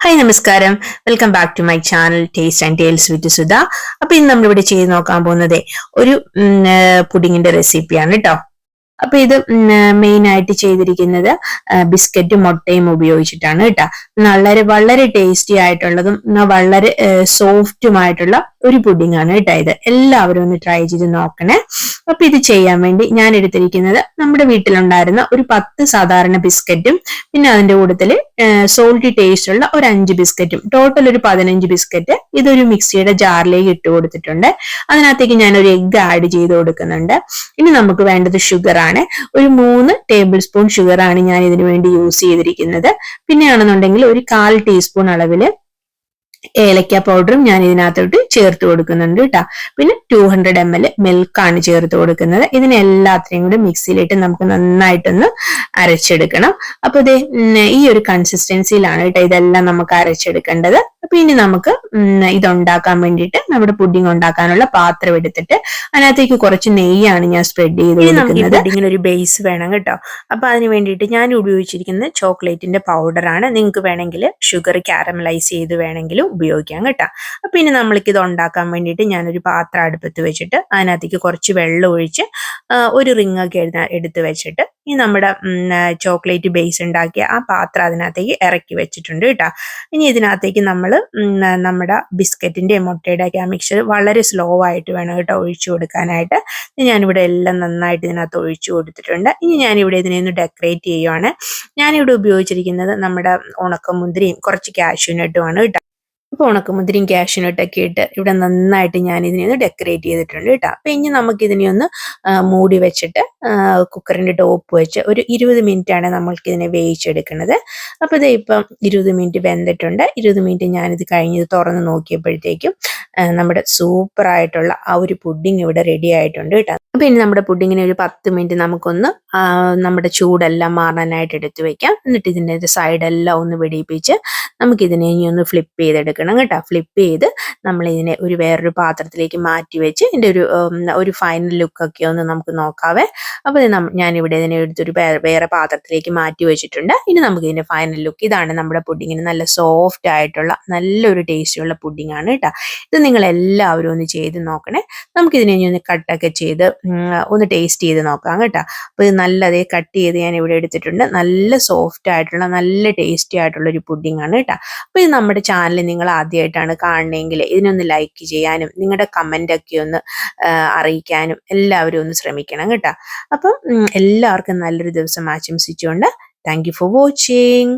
Hi നമസ്കാരം. Welcome back to my channel taste and tales with Sudha അപ്പൊ ഇന്ന് നമ്മളിവിടെ ചെയ്ത് നോക്കാൻ പോകുന്നത് ഒരു പുഡിങ്ങിന്റെ റെസിപ്പിയാണ് കേട്ടോ അപ്പൊ ഇത് മെയിൻ ആയിട്ട് ചെയ്തിരിക്കുന്നത് ബിസ്ക്കറ്റ് മുട്ടയും ഉപയോഗിച്ചിട്ടാണ് കേട്ടോ വളരെ വളരെ ടേസ്റ്റി ആയിട്ടുള്ളതും വളരെ സോഫ്റ്റുമായിട്ടുള്ള ഒരു പുഡിംഗ് ആണ് കേട്ടോ ഇത്. എല്ലാവരും ഒന്ന് ട്രൈ ചെയ്ത് നോക്കണേ. അപ്പൊ ഇത് ചെയ്യാൻ വേണ്ടി ഞാൻ എടുത്തിരിക്കുന്നത് നമ്മുടെ വീട്ടിലുണ്ടായിരുന്ന ഒരു പത്ത് സാധാരണ ബിസ്ക്കറ്റും പിന്നെ അതിന്റെ കൂട്ടത്തിൽ സോൾട്ടി ടേസ്റ്റ് ഉള്ള ഒരു അഞ്ച് ബിസ്ക്കറ്റും. ടോട്ടൽ ഒരു പതിനഞ്ച് ബിസ്ക്കറ്റ് ഇതൊരു മിക്സിയുടെ ജാറിലേക്ക് ഇട്ട് കൊടുത്തിട്ടുണ്ട്. അതിനകത്തേക്ക് ഞാൻ ഒരു എഗ്ഗ് ആഡ് ചെയ്ത് കൊടുക്കുന്നുണ്ട്. ഇനി നമുക്ക് വേണ്ടത് ഷുഗർ ആണ്. ഒരു മൂന്ന് ടേബിൾ സ്പൂൺ ഷുഗർ ആണ് ഞാൻ ഇതിനു വേണ്ടി യൂസ് ചെയ്തിരിക്കുന്നത്. പിന്നെയാണെന്നുണ്ടെങ്കിൽ ഒരു കാൽ ടീസ്പൂൺ അളവിൽ ഏലക്ക പൗഡറും ഞാൻ ഇതിനകത്തോട്ട് ചേർത്ത് കൊടുക്കുന്നുണ്ട് കേട്ടോ പിന്നെ ടു ഹൺഡ്രഡ് എം എൽ മിൽക്കാണ് ചേർത്ത് കൊടുക്കുന്നത്. ഇതിനെല്ലാത്തിനെയും കൂടി മിക്സിയിലിട്ട് നമുക്ക് നന്നായിട്ടൊന്ന് അരച്ചെടുക്കണം. അപ്പൊ ഇത് ഈ ഒരു കൺസിസ്റ്റൻസിയിലാണ് കേട്ടോ ഇതെല്ലാം നമുക്ക് അരച്ചെടുക്കേണ്ടത്. അപ്പൊ ഇനി നമുക്ക് ഇതുണ്ടാക്കാൻ വേണ്ടിയിട്ട് നമ്മുടെ പുഡിംഗ് ഉണ്ടാക്കാനുള്ള പാത്രം എടുത്തിട്ട് അതിനകത്തേക്ക് കുറച്ച് നെയ്യാണ് ഞാൻ സ്പ്രെഡ് ചെയ്ത് കൊടുക്കുന്നത്. പുഡിങ്ങിന് ഒരു ബേസ് വേണം കേട്ടോ. അപ്പൊ അതിന് വേണ്ടിയിട്ട് ഞാൻ ഉപയോഗിച്ചിരിക്കുന്നത് ചോക്ലേറ്റിന്റെ ആണ്. നിങ്ങൾക്ക് വേണമെങ്കിൽ ഷുഗർ കാരമലൈസ് ചെയ്ത് വേണമെങ്കിലും ഉപയോഗിക്കാം കേട്ടോ. അപ്പൊ ഇനി നമ്മൾക്ക് ഇത് ഉണ്ടാക്കാൻ വേണ്ടിയിട്ട് ഞാനൊരു പാത്രം അടുപ്പത്ത് വെച്ചിട്ട് അതിനകത്തേക്ക് കുറച്ച് വെള്ളം ഒഴിച്ച് ഒരു റിങ് ഒക്കെ എടുത്ത് വെച്ചിട്ട് ഈ നമ്മുടെ ചോക്ലേറ്റ് ബേസ് ഉണ്ടാക്കിയ ആ പാത്രം അതിനകത്തേക്ക് ഇറക്കി വെച്ചിട്ടുണ്ട് കേട്ടോ. ഇനി ഇതിനകത്തേക്ക് നമ്മൾ നമ്മുടെ ബിസ്ക്കറ്റിന്റെ മുട്ടയുടെ ഒക്കെ ആ മിക്സർ വളരെ സ്ലോ ആയിട്ട് വേണം കേട്ടോ ഒഴിച്ചു കൊടുക്കാനായിട്ട്. ഞാനിവിടെ എല്ലാം നന്നായിട്ട് ഇതിനകത്ത് ഒഴിച്ചു കൊടുത്തിട്ടുണ്ട്. ഇനി ഞാനിവിടെ ഇതിനെ ഒന്ന് ഡെക്കറേറ്റ് ചെയ്യുവാണ്. ഞാനിവിടെ ഉപയോഗിച്ചിരിക്കുന്നത് നമ്മുടെ ഉണക്കമുന്തിരിയും കുറച്ച് കാഷ്യൂനട്ടുമാണ് കേട്ടോ. അപ്പോൾ ഉണക്കമുന്തിരിയും ക്യാഷിനോട്ടൊക്കെ ഇട്ട് ഇവിടെ നന്നായിട്ട് ഞാൻ ഇതിനെ ഒന്ന് ഡെക്കറേറ്റ് ചെയ്തിട്ടുണ്ട് കേട്ടോ. അപ്പം ഇനി നമുക്ക് ഇതിനെ ഒന്ന് മൂടി വെച്ചിട്ട് കുക്കറിന്റെ ടോപ്പ് വെച്ച് ഒരു ഇരുപത് മിനിറ്റാണ് നമ്മൾക്ക് ഇതിനെ വേവിച്ചെടുക്കുന്നത്. അപ്പോൾ ഇത് ഇപ്പം ഇരുപത് മിനിറ്റ് വെന്തിട്ടുണ്ട്. ഇരുപത് മിനിറ്റ് ഞാനിത് കഴിഞ്ഞ് തുറന്ന് നോക്കിയപ്പോഴത്തേക്കും നമ്മുടെ സൂപ്പർ ആയിട്ടുള്ള ആ ഒരു പുഡിംഗ് ഇവിടെ റെഡി ആയിട്ടുണ്ട് കേട്ടോ. അപ്പൊ ഇനി നമ്മുടെ പുഡിങ്ങിനെ ഒരു പത്ത് മിനിറ്റ് നമുക്കൊന്ന് നമ്മുടെ ചൂടെല്ലാം മാറാനായിട്ട് എടുത്തു വെക്കാം. എന്നിട്ട് ഇതിന്റെ സൈഡെല്ലാം ഒന്ന് വെടിയിപ്പിച്ച് നമുക്കിതിനെ ഇനി ഒന്ന് ഫ്ലിപ്പ് ചെയ്തെടുക്കണം കേട്ടോ. ഫ്ലിപ്പ് ചെയ്ത് നമ്മൾ ഇതിനെ ഒരു വേറൊരു പാത്രത്തിലേക്ക് മാറ്റി വെച്ച് ഇതിന്റെ ഒരു ഒരു ഫൈനൽ ലുക്കൊക്കെ ഒന്ന് നമുക്ക് നോക്കാവേ. അപ്പോൾ ഞാനിവിടെ ഇതിനെ എടുത്തൊരു വേറെ പാത്രത്തിലേക്ക് മാറ്റി വെച്ചിട്ടുണ്ട്. ഇനി നമുക്ക് ഇതിന്റെ ഫൈനൽ ലുക്ക് ഇതാണ് നമ്മുടെ പുഡിങ്ങിന് നല്ല സോഫ്റ്റ് ആയിട്ടുള്ള നല്ലൊരു ടേസ്റ്റുള്ള പുഡിങ്ങാണ് കേട്ടോ. ഇത് നിങ്ങൾ എല്ലാവരും ഒന്ന് ചെയ്ത് നോക്കണേ. നമുക്കിതിനെ ഇനി ഒന്ന് കട്ടൊക്കെ ചെയ്ത് ഒന്ന് ടേസ്റ്റ് ചെയ്ത് നോക്കാം കേട്ടോ. അപ്പോൾ ഇത് നല്ലതേ കട്ട് ചെയ്ത് ഞാൻ ഇവിടെ എടുത്തിട്ടുണ്ട്. നല്ല സോഫ്റ്റ് ആയിട്ടുള്ള നല്ല ടേസ്റ്റി ആയിട്ടുള്ള ഒരു പുഡിംഗ് ആണ് കേട്ടോ. അപ്പോൾ ഇത് നമ്മുടെ ചാനൽ നിങ്ങൾ ആദ്യമായിട്ടാണ് കാണണമെങ്കിൽ ഇതിനൊന്ന് ലൈക്ക് ചെയ്യാനും നിങ്ങളുടെ കമന്റ് ഒക്കെ ഒന്ന് അറിയിക്കാനും എല്ലാവരും ഒന്ന് ശ്രമിക്കണം കേട്ടോ. അപ്പം എല്ലാവർക്കും നല്ലൊരു ദിവസം ആശംസിച്ചുകൊണ്ട് താങ്ക് യു ഫോർ വാച്ചിങ്